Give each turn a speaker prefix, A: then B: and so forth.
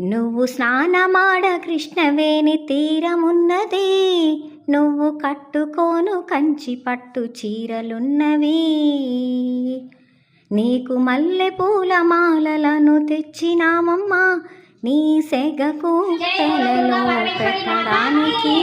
A: నువ్వు స్నానమాడ కృష్ణవేణి తీరమున్నది. నువ్వు కట్టుకోను కంచి పట్టు చీరలున్నవి. నీకు మల్లె పూల మాలలను తెచ్చినామమ్మా నీ సెగకు పెట్టడానికి.